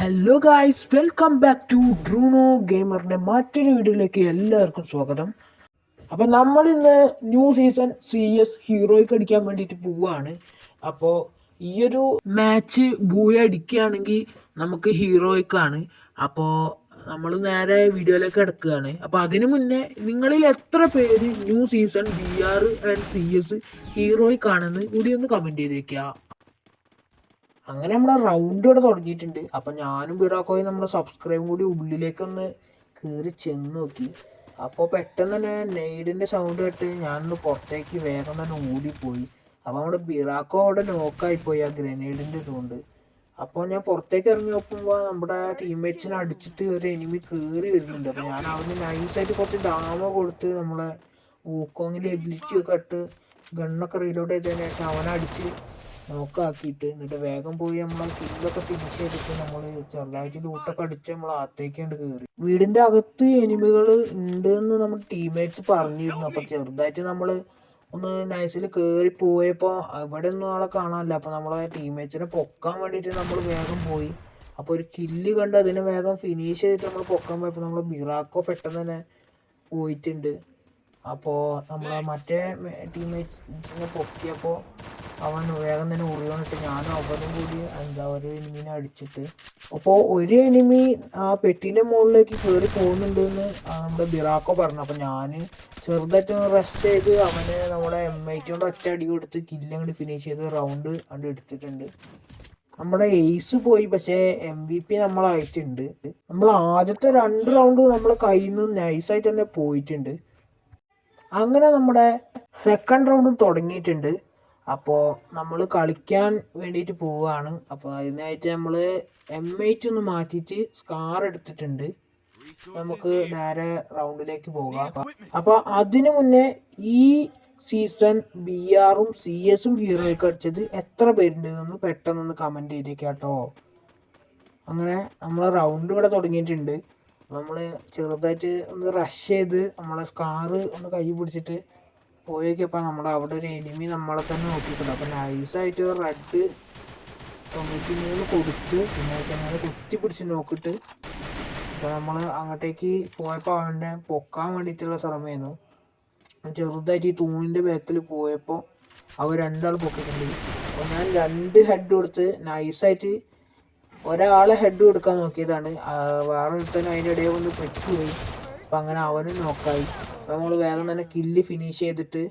Hello guys welcome back to ഡ്രൂണോ ഗെയിമറിന്റെ മറ്റൊരു വീഡിയോയിലേക്ക് എല്ലാവർക്കും സ്വാഗതം. അപ്പോൾ നമ്മൾ ഇന്ന് ന്യൂ സീസൺ സി എസ് ഹീറോയ്ക്ക് അടിക്കാൻ വേണ്ടിയിട്ട് പോവുകയാണ് അപ്പോൾ ഈ ഒരു മാച്ച് ബൂയ അടിക്കുകയാണെങ്കിൽ നമുക്ക് ഹീറോയ്ക്കാണ് അപ്പോൾ നമ്മൾ നേരെ വീഡിയോയിലേക്ക് കിടക്കുകയാണ്. അപ്പോൾ അതിനു മുന്നേ നിങ്ങളിൽ എത്ര പേര് new season B R and C S ഹീറോയ്ക്കാണെന്ന് കൂടി ഒന്ന് കമന്റ് ചെയ്തേക്കുക അങ്ങനെ നമ്മുടെ റൗണ്ട് ഇവിടെ തുടങ്ങിയിട്ടുണ്ട്. അപ്പം ഞാനും ബിറാക്കോയും നമ്മുടെ സബ്സ്ക്രൈബും കൂടി ഉള്ളിലേക്കൊന്ന് കയറി ചെന്ന് നോക്കി. അപ്പോൾ പെട്ടെന്ന് തന്നെ നെയ്ഡിന്റെ സൗണ്ട് കേട്ട് ഞാനൊന്ന് പുറത്തേക്ക് വേഗം തന്നെ ഓടിപ്പോയി. അപ്പോൾ നമ്മുടെ ബിറാക്കോ അവിടെ നോക്കായിപ്പോയി ആ ഗ്രനേഡിന്റെ ഇതുകൊണ്ട്. അപ്പോൾ ഞാൻ പുറത്തേക്ക് ഇറങ്ങി നോക്കുമ്പോൾ നമ്മുടെ ടീംമേറ്റ്സിനെ അടിച്ചിട്ട് ഒരു എനിമി കയറി വരുന്നുണ്ട്. അപ്പോൾ ഞാൻ അവന് നൈസായിട്ട് കുറച്ച് ഡാമ കൊടുത്ത് നമ്മളെ ഊക്കോങ്ങിന്റെ എബിലിറ്റി ഒക്കെ ഇട്ട് ഗണ്ണൊക്കെ റീലോഡ് ചെയ്തതിന് ശേഷം അവനെ അടിച്ച് നോക്കാക്കിയിട്ട് എന്നിട്ട് വേഗം പോയി നമ്മൾ കില്ലൊക്കെ ഫിനിഷ് ചെയ്തിട്ട് നമ്മൾ ചെറുതായിട്ട് ലൂട്ടൊക്കെ അടിച്ച് നമ്മൾ അകത്തേക്കാണ്ട് കയറി വീടിന്റെ അകത്ത് എനിമികൾ ഉണ്ട് എന്ന് നമ്മൾ ടീംമേറ്റ്സ് പറഞ്ഞിരുന്നു. അപ്പൊ ചെറുതായിട്ട് നമ്മൾ ഒന്ന് നൈസിൽ കയറി പോയപ്പോൾ ഇവിടെ ഒന്നും ആളെ കാണാനില്ല. അപ്പൊ നമ്മളെ ടീംമേറ്റ്സിനെ പൊക്കാൻ വേണ്ടിയിട്ട് നമ്മൾ വേഗം പോയി. അപ്പോൾ ഒരു കില്ല് കണ്ട് അതിനെ വേഗം ഫിനിഷ് ചെയ്തിട്ട് നമ്മൾ പൊക്കാൻ പോയപ്പോൾ നമ്മൾ ബിറാക്കോ പെട്ടെന്ന് തന്നെ പോയിട്ടുണ്ട്. അപ്പോൾ നമ്മളെ മറ്റേ ടീംമേറ്റ്സിനെ പൊക്കിയപ്പോൾ അവൻ വേഗം തന്നെ ഉറിയോണിട്ട് ഞാനും അവനും കൂടി എന്താ ഒരു എനിമിനെ അടിച്ചിട്ട്. അപ്പോൾ ഒരു എനിമി ആ പെട്ടിന്റെ മുകളിലേക്ക് കയറി പോകുന്നുണ്ടെന്ന് നമ്മുടെ ബിറാക്കോ പറഞ്ഞു. അപ്പോൾ ഞാൻ ചെറുതായിട്ട് റെസ്റ്റ് ചെയ്ത് അവനെ നമ്മുടെ എം ഐ കൊണ്ട് ഒറ്റ അടി കൊടുത്ത് കില്ല് അങ്ങോട്ട് ഫിനിഷ് ചെയ്ത് റൗണ്ട് അവിടെ എടുത്തിട്ടുണ്ട്. നമ്മുടെ എയ്സ് പോയി പക്ഷേ എം വി പി നമ്മളായിട്ടുണ്ട് നമ്മൾ ആദ്യത്തെ രണ്ട് റൗണ്ട് നമ്മളെ കയ്യിൽ നിന്ന് നൈസായിട്ട് തന്നെ പോയിട്ടുണ്ട്. അങ്ങനെ നമ്മുടെ സെക്കൻഡ് റൗണ്ടും തുടങ്ങിയിട്ടുണ്ട്. അപ്പോൾ നമ്മൾ കളിക്കാൻ വേണ്ടിയിട്ട് പോവുകയാണ് അപ്പോൾ അതിനായിട്ട് നമ്മൾ എം എയ്റ്റ് ഒന്ന് മാറ്റിയിട്ട് സ്കാർ എടുത്തിട്ടുണ്ട്. നമുക്ക് നേരെ റൗണ്ടിലേക്ക് പോകാം. അപ്പോൾ അതിനു മുന്നേ ഈ സീസൺ ബി ആറും സി എസും ഹീറോയൊക്കെ അടിച്ചത് എത്ര പേരുണ്ടെന്ന് പെട്ടെന്നൊന്ന് കമന്റ് ചെയ്തേക്കാം കേട്ടോ അങ്ങനെ നമ്മൾ റൗണ്ട് ഇവിടെ തുടങ്ങിയിട്ടുണ്ട്. നമ്മൾ ചെറുതായിട്ട് ഒന്ന് റഷ് ചെയ്ത് നമ്മളെ സ്കാറ് ഒന്ന് കൈ പിടിച്ചിട്ട് പോയേക്കപ്പോൾ നമ്മുടെ അവിടെ ഒരു എനിമി നമ്മളെ തന്നെ നോക്കിയിട്ടുണ്ട്. അപ്പം നൈസായിട്ട് റെഡ് തൊണ്ണൂറ്റി മൂന്ന് കൊടുത്ത് പിന്നെ അങ്ങനെ കുത്തി പിടിച്ച് നോക്കിയിട്ട് അപ്പോൾ നമ്മൾ അങ്ങോട്ടേക്ക് പോയപ്പോൾ അവന്റെ പൊക്കാൻ വേണ്ടിയിട്ടുള്ള ശ്രമമായിരുന്നു ചെറുതായിട്ട് ഈ തൂണിന്റെ ബാക്കിൽ പോയപ്പോൾ അവർ രണ്ടാൾ പൊക്കിയിട്ടുണ്ട്. അപ്പോൾ ഞാൻ രണ്ട് ഹെഡ് കൊടുത്ത് നൈസായിട്ട് ഒരാളെ ഹെഡ് കൊടുക്കാൻ നോക്കിയതാണ്. വേറെ ഒരുത്തനും അതിന്റെ ഇടയിൽ വന്ന് പെട്ടുപോയി. അപ്പം അങ്ങനെ അവനും നോക്കായി. നമ്മൾ വേഗം തന്നെ കില്ല് ഫിനിഷ് ചെയ്തിട്ട്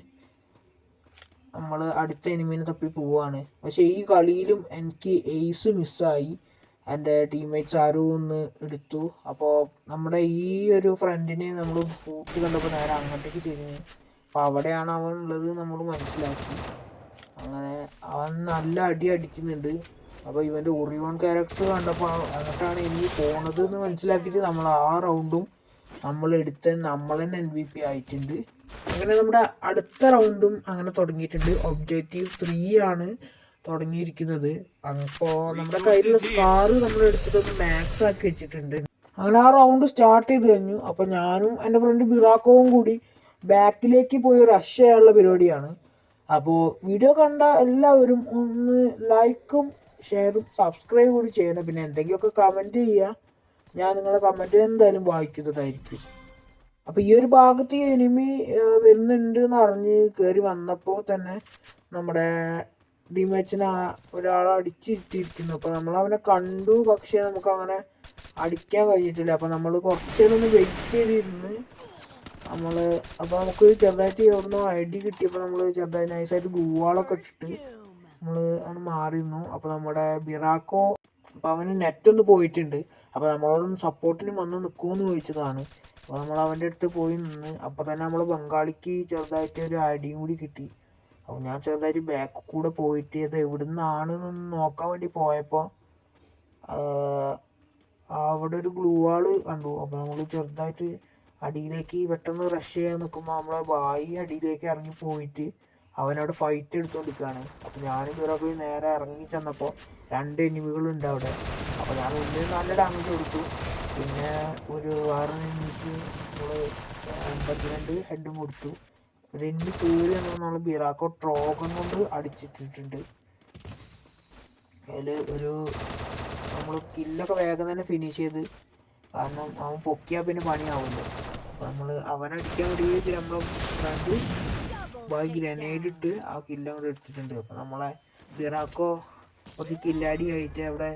നമ്മൾ അടുത്ത എനിമീനെ തപ്പി പോവാണ്. പക്ഷേ ഈ കളിയിലും എനിക്ക് എയ്സ് മിസ്സായി എന്റെ ടീംമേറ്റ്സ് ആരും ഒന്ന് എടുത്തു. അപ്പോൾ നമ്മുടെ ഈ ഒരു ഫ്രണ്ടിനെ നമ്മൾ ഫൂട്ട് കണ്ടപ്പോൾ നേരെ അങ്ങോട്ടേക്ക് തിരിഞ്ഞു. അപ്പോൾ അവിടെയാണ് അവൻ ഉള്ളത് നമ്മൾ മനസ്സിലാക്കി. അങ്ങനെ അവൻ നല്ല അടി അടിക്കുന്നുണ്ട്. അപ്പോൾ ഇവന്റെ ഒറിയോൺ ക്യാരക്ടർ കണ്ടപ്പോൾ അങ്ങോട്ടാണ് ഇനി പോണത് എന്ന് മനസ്സിലാക്കിയിട്ട് നമ്മൾ ആ റൗണ്ടും നമ്മൾ എടുത്ത നമ്മൾ തന്നെ എൻ വി പി ആയിട്ടുണ്ട്. അങ്ങനെ നമ്മുടെ അടുത്ത റൗണ്ടും അങ്ങനെ തുടങ്ങിയിട്ടുണ്ട്. ഒബ്ജക്റ്റീവ് ത്രീ ആണ് തുടങ്ങിയിരിക്കുന്നത്. അപ്പോൾ നമ്മുടെ കയ്യിലുള്ള സ്കാറ് നമ്മൾ എടുത്തിട്ടൊന്ന് മാക്സ് ആക്കി വെച്ചിട്ടുണ്ട്. അങ്ങനെ ആ റൗണ്ട് സ്റ്റാർട്ട് ചെയ്ത് കഴിഞ്ഞു. അപ്പോൾ ഞാനും എന്റെ ഫ്രണ്ട് ബിറാക്കോവും കൂടി ബാക്കിലേക്ക് പോയി റഷ് ചെയ്യാനുള്ള പരിപാടിയാണ്. അപ്പോൾ വീഡിയോ കണ്ട എല്ലാവരും ഒന്ന് ലൈക്കും ഷെയറും സബ്സ്ക്രൈബ് കൂടി ചെയ്യണം. പിന്നെ എന്തെങ്കിലുമൊക്കെ കമന്റ് ചെയ്യുക. ഞാൻ നിങ്ങളുടെ കമന്റ് എന്തായാലും വായിക്കുന്നതായിരിക്കും. അപ്പോൾ ഈ ഒരു ഭാഗത്ത് എനിമി വരുന്നുണ്ട് എന്ന് അറിഞ്ഞ് കയറി വന്നപ്പോൾ തന്നെ നമ്മുടെ ഡിമാച്ചിനെ ഒരാളെ അടിച്ചിരുത്തിയിരിക്കുന്നു. അപ്പോൾ നമ്മൾ അവനെ കണ്ടു പക്ഷേ നമുക്ക് അങ്ങനെ അടിക്കാൻ കഴിഞ്ഞിട്ടില്ല. അപ്പോൾ നമ്മൾ കുറച്ച് നേരം ഒന്ന് വെയിറ്റ് ചെയ്തിരുന്ന് നമ്മൾ അപ്പോൾ നമുക്ക് ചെറുതായിട്ട് ഐഡി കിട്ടി കിട്ടിയപ്പോൾ നമ്മൾ ചെറുതായി നൈസായിട്ട് ഗൂവാളൊക്കെ ഇട്ടിട്ട് നമ്മൾ അവിടെ മാറിയിരുന്നു. അപ്പോൾ നമ്മുടെ ബിറാക്കോ അപ്പോൾ അവന് നെറ്റ് ഒന്ന് പോയിട്ടുണ്ട്. അപ്പോൾ നമ്മളോടൊന്ന് സപ്പോർട്ടിന് വന്ന് നിൽക്കുമെന്ന് ചോദിച്ചതാണ്. അപ്പോൾ നമ്മൾ അവന്റെ അടുത്ത് പോയി നിന്ന് അപ്പോൾ തന്നെ നമ്മൾ ബംഗാളിക്ക് ചെറുതായിട്ട് ഒരു ഐഡിയും കൂടി കിട്ടി. അപ്പോൾ ഞാൻ ചെറുതായിട്ട് ബാക്ക് കൂടെ പോയിട്ട് അത് എവിടെ നിന്നാണ് നോക്കാൻ വേണ്ടി പോയപ്പോൾ അവിടെ ഒരു ഗ്ലൂ വാൾ കണ്ടു. അപ്പോൾ നമ്മൾ ചെറുതായിട്ട് അടിയിലേക്ക് പെട്ടെന്ന് റഷ് ചെയ്യാൻ നിൽക്കുമ്പോൾ നമ്മളെ ബായി അടിയിലേക്ക് ഇറങ്ങി പോയിട്ട് അവനവിടെ ഫൈറ്റ് എടുത്തുകൊണ്ടിരിക്കുകയാണ് അപ്പോൾ ഞാനും ഇവരൊക്കെ നേരെ ഇറങ്ങി ചെന്നപ്പോൾ രണ്ട് എനിമികളുണ്ട് അവിടെ. അപ്പോൾ ഞാൻ ഒന്നിന് നല്ല ഡാമേജ് കൊടുത്തു. പിന്നെ ഒരു വേറെ എനിമിക്ക് നമ്മൾ എൺപത്തിരണ്ട് ഹെഡും കൊടുത്തു. ഒരു എനിമി കയറി നമ്മൾ ബിറാക്കോ ട്രോഗൻ കൊണ്ട് അടിച്ചിട്ടിട്ടുണ്ട്. അതിൽ ഒരു നമ്മൾ കില്ലൊക്കെ വേഗം തന്നെ ഫിനിഷ് ചെയ്ത്. കാരണം അവൻ പൊക്കിയാൽ പിന്നെ പണിയാവില്ല അപ്പോൾ നമ്മൾ അവനടിക്കാൻ വേണ്ടി നമ്മൾ ഫ്രണ്ട് ബൈ ഗ്രനേഡ് ഇട്ട് ആ കില്ലും കൂടെ എടുത്തിട്ടുണ്ട്. അപ്പോൾ നമ്മളെ ബിറാക്കോ കുറച്ച് കില്ലാടി ആയിട്ട് അവിടെ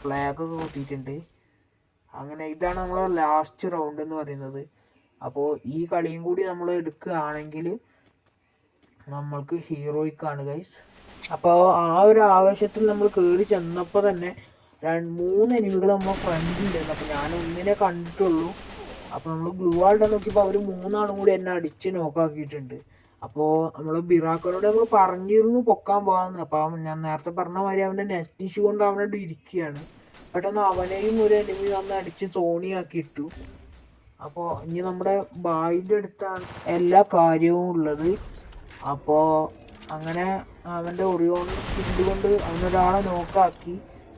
ഫ്ലാഗ് ഒക്കെ കുത്തിയിട്ടുണ്ട്. അങ്ങനെ ഇതാണ് നമ്മളെ ലാസ്റ്റ് റൗണ്ട് എന്ന് പറയുന്നത്. അപ്പോൾ ഈ കളിയും കൂടി നമ്മൾ എടുക്കുകയാണെങ്കിൽ നമ്മൾക്ക് ഹീറോയ്ക്കാണ് ഗൈസ് അപ്പോൾ ആ ഒരു ആവേശത്തിൽ നമ്മൾ കയറി ചെന്നപ്പോൾ തന്നെ രണ്ട് മൂന്ന് എനിമികൾ നമ്മൾ ഫ്രണ്ടിലുണ്ടായിരുന്നു അപ്പോൾ ഞാൻ ഒന്നിനെ കണ്ടിട്ടുള്ളൂ. അപ്പോൾ നമ്മൾ ഗ്ലൂ ആൾഡ് നോക്കിയപ്പോൾ അവർ മൂന്നാളും കൂടി എന്നെ അടിച്ച് നോക്കാക്കിയിട്ടുണ്ട് അപ്പോൾ നമ്മൾ ബിറാക്കോനോട് നമ്മൾ പറഞ്ഞിരുന്നു പൊക്കാൻ പോകാമെന്ന് അപ്പോൾ അവൻ ഞാൻ നേരത്തെ പറഞ്ഞ മാതിരി അവന്റെ നെറ്റ് ഇഷ്യൂ കൊണ്ട് അവനോട് ഇരിക്കുകയാണ് പെട്ടെന്ന് അവനെയും ഒരു എനിമി വന്ന് അടിച്ച് സോണിയാക്കി ഇട്ടു. അപ്പോൾ ഇനി നമ്മുടെ ബായിന്റെ അടുത്താണ് എല്ലാ കാര്യവും ഉള്ളത്. അപ്പോൾ അങ്ങനെ അവന്റെ ഒറിയോൺ സ്കില്ല് കൊണ്ട് അവനൊരാളെ നോക്കാക്കി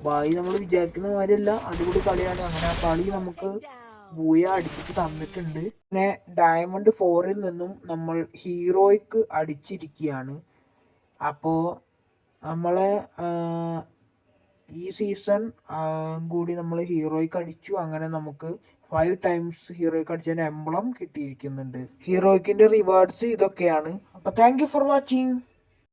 ബായി നമ്മൾ വിചാരിക്കുന്ന മാതിരിയല്ല. അതുകൂടി കളിയാണ്. അങ്ങനെ ആ കളി നമുക്ക് ബൂയ അടിപ്പിച്ച് തന്നിട്ടുണ്ട്. പിന്നെ ഡയമണ്ട് ഫോറിൽ നിന്നും നമ്മൾ ഹീറോയ്ക്ക് അടിച്ചിരിക്കുകയാണ്. അപ്പോൾ നമ്മളെ ഈ സീസൺ കൂടി നമ്മൾ ഹീറോയ്ക്ക് അടിച്ചു. അങ്ങനെ നമുക്ക് ഫൈവ് ടൈംസ് ഹീറോയ്ക്ക് അടിച്ചതിന്റെ എംബ്ലം കിട്ടിയിരിക്കുന്നുണ്ട്. ഹീറോയ്ക്കിന്റെ റിവാർഡ്സ് ഇതൊക്കെയാണ്. അപ്പോൾ താങ്ക് ഫോർ വാച്ചിങ്